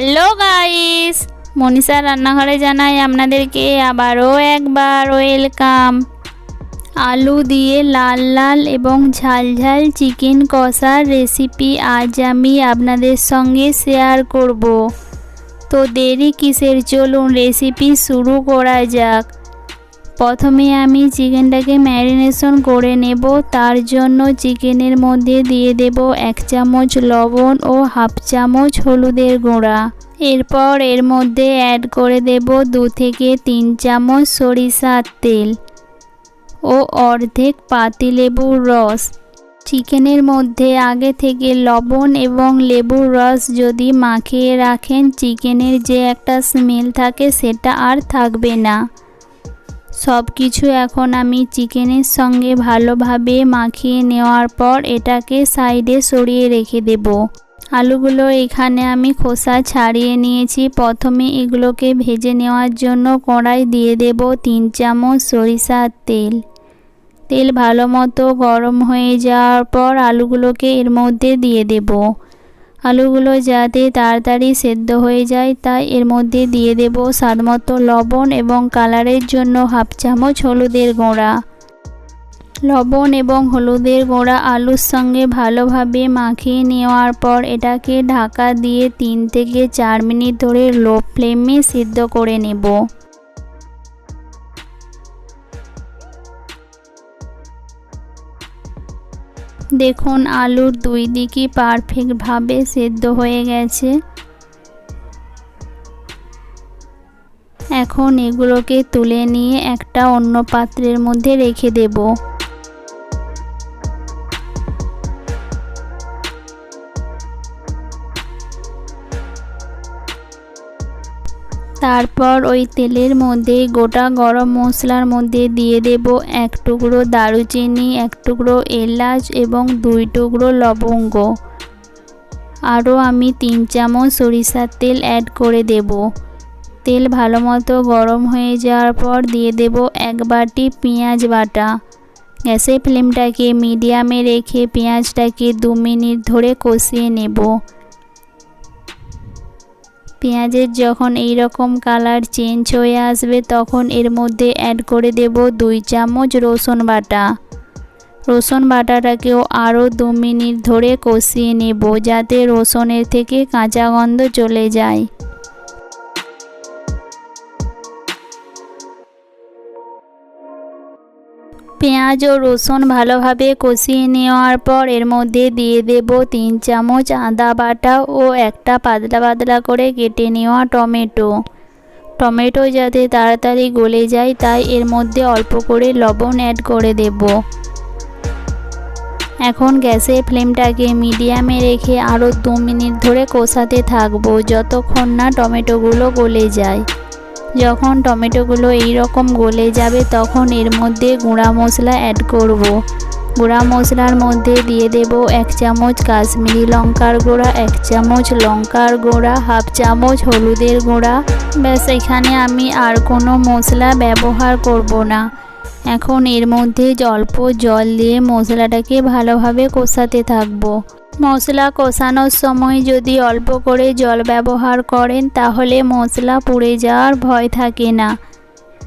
Hello guys, Manisha রান্নাঘরে জানাই আপনাদেরকে আবারও একবার ওয়েলকাম। আলু দিয়ে লাল লাল এবং ঝাল ঝাল চিকেন কষার রেসিপি আজ আমি আপনাদের সঙ্গে শেয়ার করব। তো দেরি কিসের? চলুন রেসিপি শুরু করা যাক। প্রথমে আমি চিকেনটাকে ম্যারিনেশন করে নেব, তার জন্য চিকেনের মধ্যে দিয়ে দেব এক চামচ লবণ ও হাফ চামচ হলুদের গুঁড়া। এরপর এর মধ্যে অ্যাড করে দেব দু থেকে তিন চামচ সরিষার তেল ও অর্ধেক পাতিলেবুর রস। চিকেনের মধ্যে আগে থেকে লবণ এবং লেবুর রস যদি মাখিয়ে রাখেন, চিকেনের যে একটা স্মেল থাকে সেটা আর থাকবে না। সব কিছু এখন আমি চিকেনের সঙ্গে ভালোভাবে মাখিয়ে নেওয়ার পর এটাকে সাইডে সরিয়ে রেখে দেব। আলুগুলো এখানে আমি খোসা ছাড়িয়ে নিয়েছি। প্রথমে এগুলোকে ভেজে নেওয়ার জন্য কড়াই দিয়ে দেব তিন চামচ সরিষার তেল। তেল ভালো মতো গরম হয়ে যাওয়ার পর আলুগুলোকে এর মধ্যে দিয়ে দেব। আলুগুলো যাতে তাড়াতাড়ি সেদ্ধ হয়ে যায়, তাই এর মধ্যে দিয়ে দেব স্বাদমতো লবণ এবং কালারের জন্য হাফ চামচ হলুদের গুঁড়া। লবণ এবং হলুদের গুঁড়া আলুর সঙ্গে ভালোভাবে মাখিয়ে নেওয়ার পর এটাকে ঢাকা দিয়ে তিন থেকে চার মিনিট ধরে লো ফ্লেমে সিদ্ধ করে নেব। দেখুন, আলুর দুই দিকই পারফেক্টভাবে সেদ্ধ হয়ে গেছে। এখন এগুলোকে তুলে নিয়ে একটা অন্য পাত্রের মধ্যে রেখে দেব। তারপর ওই তেলের মধ্যে গোটা গরম মশলার মধ্যে দিয়ে দেব এক টুকরো দারুচিনি, এক টুকরো এলাচ এবং দুই টুকরো লবঙ্গ। আরও আমি তিন চামচ সরিষার তেল অ্যাড করে দেব। তেল ভালো মতো গরম হয়ে যাওয়ার পর দিয়ে দেব এক বাটি পেঁয়াজ বাটা। গ্যাসের ফ্লেমটাকে মিডিয়ামে রেখে পেঁয়াজটাকে দু মিনিট ধরে কষিয়ে নেব। পেঁয়াজের যখন এই রকম কালার চেঞ্জ হয়ে আসবে, তখন এর মধ্যে অ্যাড করে দেব দুই চামচ রসুন বাটা। রসুন বাটাটাকেও আরও দু মিনিট ধরে কষিয়ে নেব যাতে রসুনের থেকে কাঁচা গন্ধ চলে যায়। পেঁয়াজ ও রসুন ভালোভাবে কষিয়ে নেওয়ার পর এর মধ্যে দিয়ে দেব তিন চামচ আদা বাটা ও একটা পাতলা পাতলা করে কেটে নেওয়া টমেটো। টমেটো যাতে তাড়াতাড়ি গলে যায়, তাই এর মধ্যে অল্প করে লবণ অ্যাড করে দেব। এখন গ্যাসের ফ্লেমটাকে মিডিয়ামে রেখে আরও দু মিনিট ধরে কষাতে থাকব, যতক্ষণ না টমেটোগুলো গলে যায়। যখন টমেটোগুলো এই রকম গলে যাবে তখন এর মধ্যে গুঁড়া মশলা অ্যাড করব। গুঁড়া মশলার মধ্যে দিয়ে দেব এক চামচ কাশ্মীরি লঙ্কার গুঁড়া, এক চামচ লঙ্কার গুঁড়া, হাফ চামচ হলুদের গুঁড়া। ব্যাস, এখানে আমি আর কোনো মশলা ব্যবহার করব না। এখন এর মধ্যে অল্প জল দিয়ে মশলাটাকে ভালোভাবে কষাতে থাকব। মশলা কষানোর সময় যদি অল্প করে জল ব্যবহার করেন, তাহলে মশলা পুড়ে যাওয়ার ভয় থাকে না।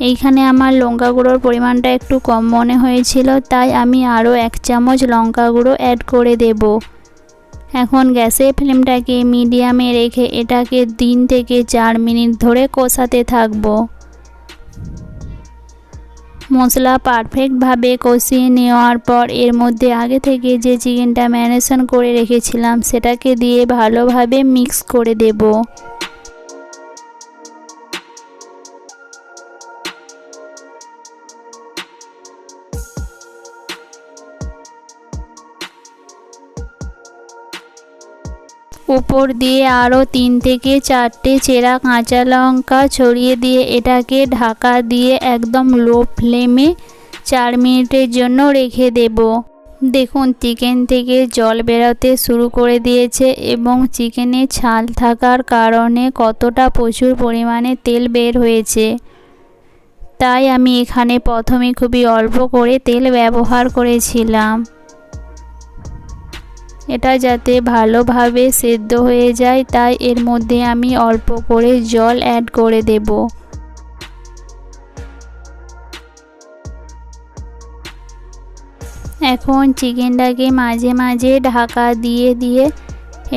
এইখানে আমার লঙ্কা গুঁড়োর পরিমাণটা একটু কম মনে হয়েছিল, তাই আমি আরও এক চামচ লঙ্কা গুঁড়ো অ্যাড করে দেব। এখন গ্যাসের ফ্লেমটাকে মিডিয়ামে রেখে এটাকে তিন থেকে চার মিনিট ধরে কষাতে থাকব। মশলা পারফেক্টভাবে কষিয়ে নেওয়ার পর এর মধ্যে আগে থেকে যে চিকেনটা ম্যারিনেশন করে রেখেছিলাম, সেটাকে দিয়ে ভালোভাবে মিক্স করে দেব। উপর দিয়ে আরও তিন থেকে চারটে চেরা কাঁচা লঙ্কা ছড়িয়ে দিয়ে এটাকে ঢাকা দিয়ে একদম লো ফ্লেমে চার মিনিটের জন্য রেখে দেব। দেখুন, চিকেন থেকে জল বেরোতে শুরু করে দিয়েছে এবং চিকেনে ছাল থাকার কারণে কতটা প্রচুর পরিমাণে তেল বের হয়েছে। তাই আমি এখানে প্রথমে খুবই অল্প করে তেল ব্যবহার করেছিলাম। এটা যাতে ভালোভাবে সেদ্ধ হয়ে যায়, তাই এর মধ্যে আমি অল্প করে জল অ্যাড করে দেব। এখন চিকেনটাকে মাঝে মাঝে ঢাকা দিয়ে দিয়ে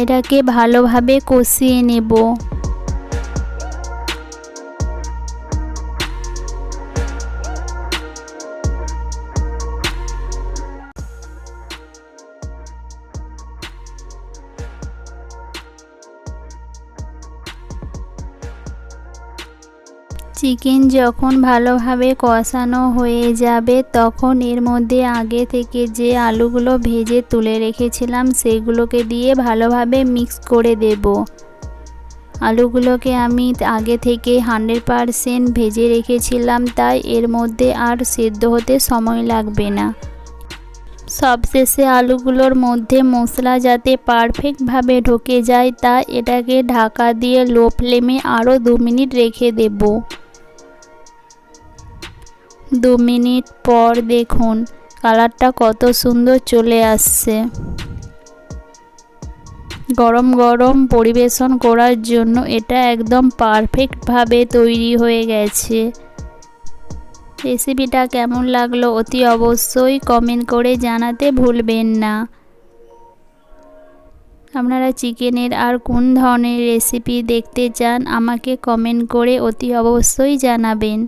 এটাকে ভালোভাবে কষিয়ে নেব। চিকেন যখন ভালোভাবে কষানো হয়ে যাবে, তখন এর মধ্যে আগে থেকে যে আলুগুলো ভেজে তুলে রেখেছিলাম, সেগুলোকে দিয়ে ভালোভাবে মিক্স করে দেব। আলুগুলোকে আমি আগে থেকে হান্ড্রেড পারসেন্ট ভেজে রেখেছিলাম, তাই এর মধ্যে আর সেদ্ধ হতে সময় লাগবে না। সবশেষে আলুগুলোর মধ্যে মশলা যাতে পারফেক্টভাবে ঢুকে যায়, তা এটাকে ঢাকা দিয়ে লো ফ্লেমে আরও দু মিনিট রেখে দেবো। দু মিনিট পর দেখুন, কালারটা কত সুন্দর চলে আসছে। গরম গরম পরিবেশন করার জন্য এটা একদম পারফেক্টভাবে তৈরি হয়ে গেছে। রেসিপিটা কেমন লাগল অতি অবশ্যই কমেন্ট করে জানাতে ভুলবেন না। আপনারা চিকেনের আর কোন ধরনের রেসিপি দেখতে চান, আমাকে কমেন্ট করে অতি অবশ্যই জানাবেন।